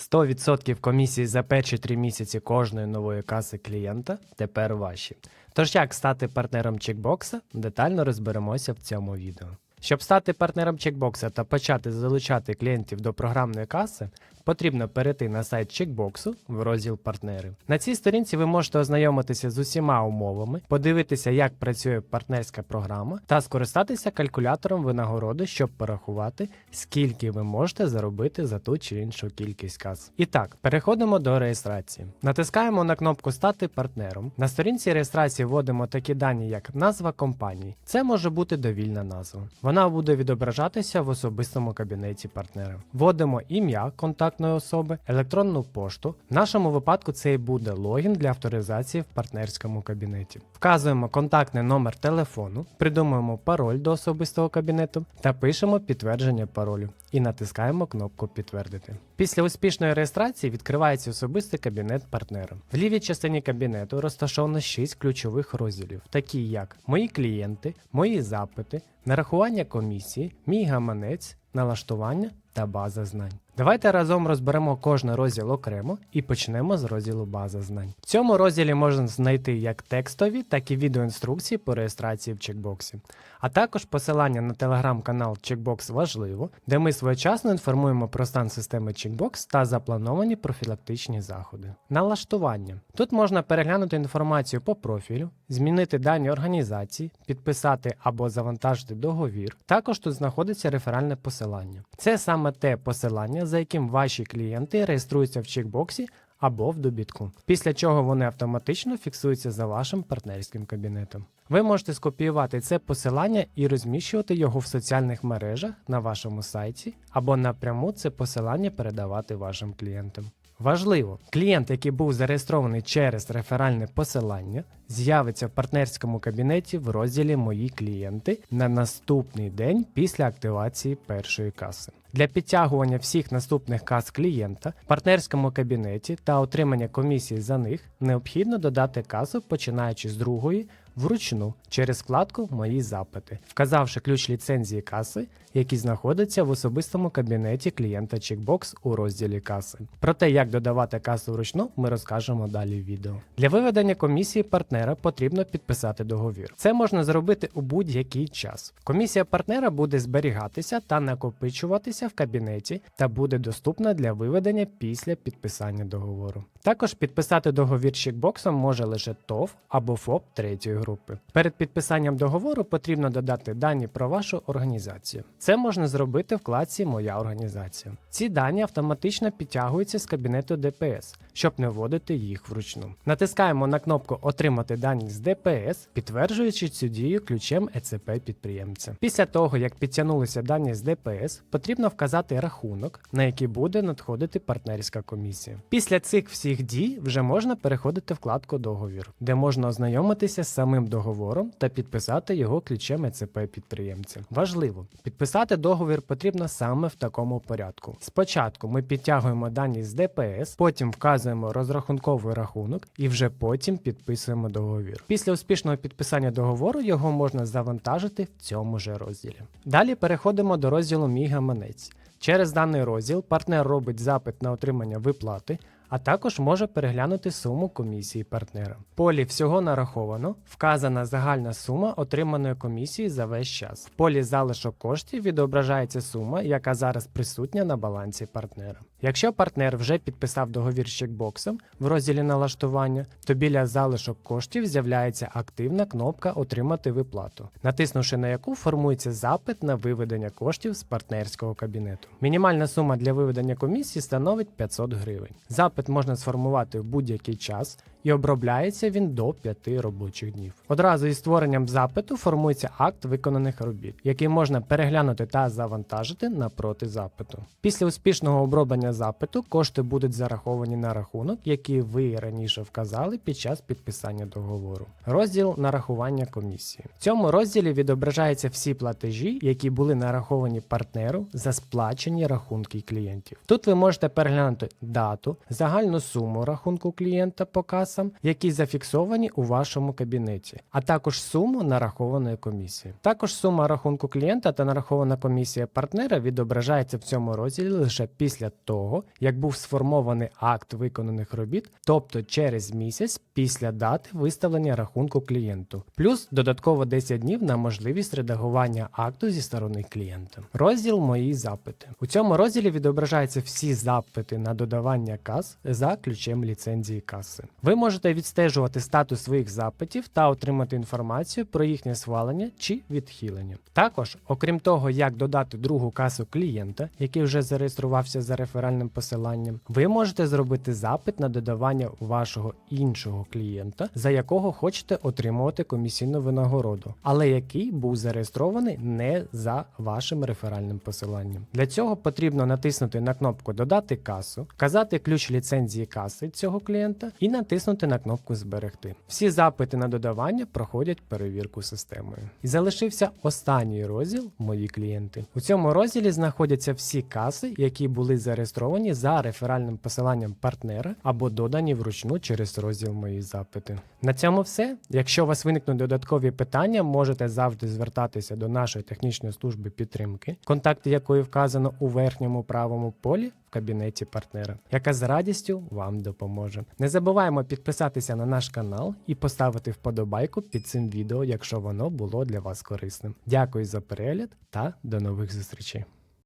100% комісії за перші три місяці кожної нової каси клієнта тепер ваші. Тож як стати партнером чекбокса, детально розберемося в цьому відео. Щоб стати партнером чекбокса та почати залучати клієнтів до програмної каси, потрібно перейти на сайт чекбоксу в розділ партнери. На цій сторінці ви можете ознайомитися з усіма умовами, подивитися, як працює партнерська програма, та скористатися калькулятором винагороди, щоб порахувати, скільки ви можете заробити за ту чи іншу кількість кас. І так, переходимо до реєстрації. Натискаємо на кнопку Стати партнером. На сторінці реєстрації вводимо такі дані, як назва компанії. Це може бути довільна назва. Вона буде відображатися в особистому кабінеті партнера. Вводимо ім'я контактної особи, електронну пошту. В нашому випадку це і буде логін для авторизації в партнерському кабінеті. Вказуємо контактний номер телефону, придумуємо пароль до особистого кабінету та пишемо підтвердження паролю і натискаємо кнопку Підтвердити. Після успішної реєстрації відкривається особистий кабінет партнера. В лівій частині кабінету розташовано 6 ключових розділів, такі як Мої клієнти, Мої запити, нарахування комісії, Мій гаманець, налаштування та база знань. Давайте разом розберемо кожний розділ окремо і почнемо з розділу база знань. В цьому розділі можна знайти як текстові, так і відеоінструкції по реєстрації в чекбоксі, а також посилання на телеграм-канал Checkbox важливо, де ми своєчасно інформуємо про стан системи Checkbox та заплановані профілактичні заходи. Налаштування. Тут можна переглянути інформацію по профілю, змінити дані організації, підписати або завантажити договір. Також тут знаходиться реферальне посилання. Це саме те посилання, за яким ваші клієнти реєструються в чекбоксі або в добітку, після чого вони автоматично фіксуються за вашим партнерським кабінетом. Ви можете скопіювати це посилання і розміщувати його в соціальних мережах на вашому сайті, або напряму це посилання передавати вашим клієнтам. Важливо, клієнт, який був зареєстрований через реферальне посилання, з'явиться в партнерському кабінеті в розділі Мої клієнти на наступний день після активації першої каси. Для підтягування всіх наступних каз клієнта в партнерському кабінеті та отримання комісії за них необхідно додати касу, починаючи з другої вручну через вкладку Мої запити, вказавши ключ ліцензії каси, який знаходиться в особистому кабінеті клієнта Checkbox у розділі каси. Про те, як додавати касу вручну, ми розкажемо далі в відео. Для виведення комісії партнера потрібно підписати договір. Це можна зробити у будь-який час. Комісія партнера буде зберігатися та накопичуватися в кабінеті та буде доступна для виведення після підписання договору. Також підписати договір чекбоксом може лише ТОВ або ФОП третьої групи. Перед підписанням договору потрібно додати дані про вашу організацію. Це можна зробити в вкладці Моя організація. Ці дані автоматично підтягуються з кабінету ДПС, щоб не вводити їх вручну. Натискаємо на кнопку Отримати дані з ДПС, підтверджуючи цю дію ключем ЕЦП підприємця. Після того, як підтягнулися дані з ДПС, потрібно вказати рахунок, на який буде надходити партнерська комісія. Після цих всіх дій вже можна переходити вкладку Договір, де можна ознайомитися з самим договором та підписати його ключем ЕЦП підприємця. Важливо, підписати договір потрібно саме в такому порядку. Спочатку ми підтягуємо дані з ДПС, потім вказуємо розрахунковий рахунок і вже потім підписуємо договір. Після успішного підписання договору його можна завантажити в цьому же розділі. Далі переходимо до розділу Мій гаманець. Через даний розділ партнер робить запит на отримання виплати, а також може переглянути суму комісії партнера. В полі всього нараховано, вказана загальна сума отриманої комісії за весь час. В полі залишок коштів відображається сума, яка зараз присутня на балансі партнера. Якщо партнер вже підписав договір з чекбоксом в розділі налаштування, то біля залишок коштів з'являється активна кнопка Отримати виплату, натиснувши на яку формується запит на виведення коштів з партнерського кабінету. Мінімальна сума для виведення комісії становить 500 гривень. Запит можна сформувати в будь-який час і обробляється він до 5 робочих днів. Одразу із створенням запиту формується акт виконаних робіт, який можна переглянути та завантажити напроти запиту. Після успішного оброблення запиту кошти будуть зараховані на рахунок, який ви раніше вказали під час підписання договору. Розділ нарахування комісії. В цьому розділі відображаються всі платежі, які були нараховані партнеру за сплачені рахунки клієнтів. Тут ви можете переглянути дату, загальну суму рахунку клієнта по касам, які зафіксовані у вашому кабінеті, а також суму нарахованої комісії. Також сума рахунку клієнта та нарахована комісія партнера відображається в цьому розділі лише після того, як був сформований акт виконаних робіт, тобто через місяць після дати виставлення рахунку клієнту, плюс додатково 10 днів на можливість редагування акту зі сторони клієнта. Розділ Мої запити. У цьому розділі відображаються всі запити на додавання кас за ключем ліцензії каси. Ви можете відстежувати статус своїх запитів та отримати інформацію про їхнє схвалення чи відхилення. Також, окрім того, як додати другу касу клієнта, який вже зареєструвався за реферальним посиланням, ви можете зробити запит на додавання вашого іншого клієнта, за якого хочете отримувати комісійну винагороду, але який був зареєстрований не за вашим реферальним посиланням. Для цього потрібно натиснути на кнопку Додати касу, вказати ключ ліцензії каси цього клієнта і натиснути на кнопку Зберегти. Всі запити на додавання проходять перевірку системою. І залишився останній розділ Мої клієнти. У цьому розділі знаходяться всі каси, які були зареєстровані за реферальним посиланням партнера або додані вручну через розділ Мої запити. На цьому все. Якщо у вас виникнуть додаткові питання, можете завжди звертатися до нашої технічної служби підтримки, контакти якої вказано у верхньому правому полі кабінеті партнера, яка з радістю вам допоможе. Не забуваємо підписатися на наш канал і поставити вподобайку під цим відео, якщо воно було для вас корисним. Дякую за перегляд та до нових зустрічей.